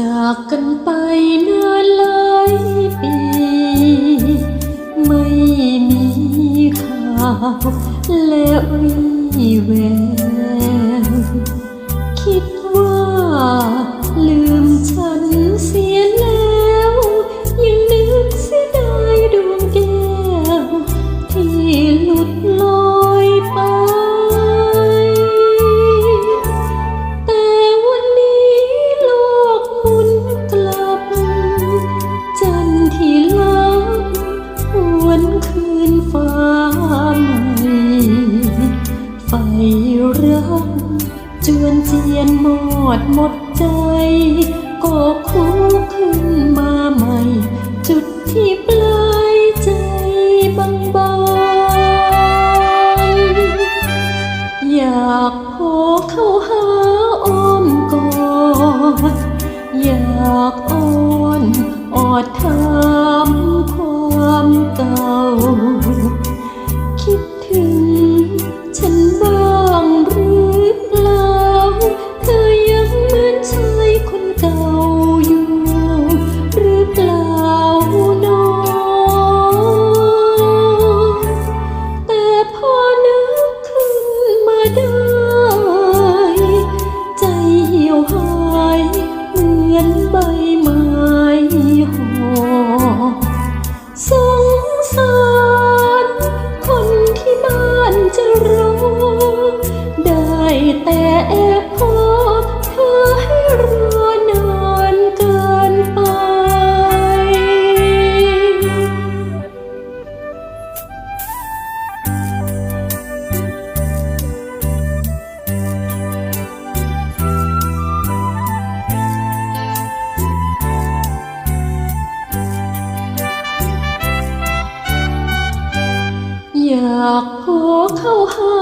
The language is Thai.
จากกันไปนานหลายปี ไม่มีข่าวและวิแวว ให้รักจวนเจียนหมดหมดใจ ก็คุ้ม ไม้หอสงสารากขอเข้าหา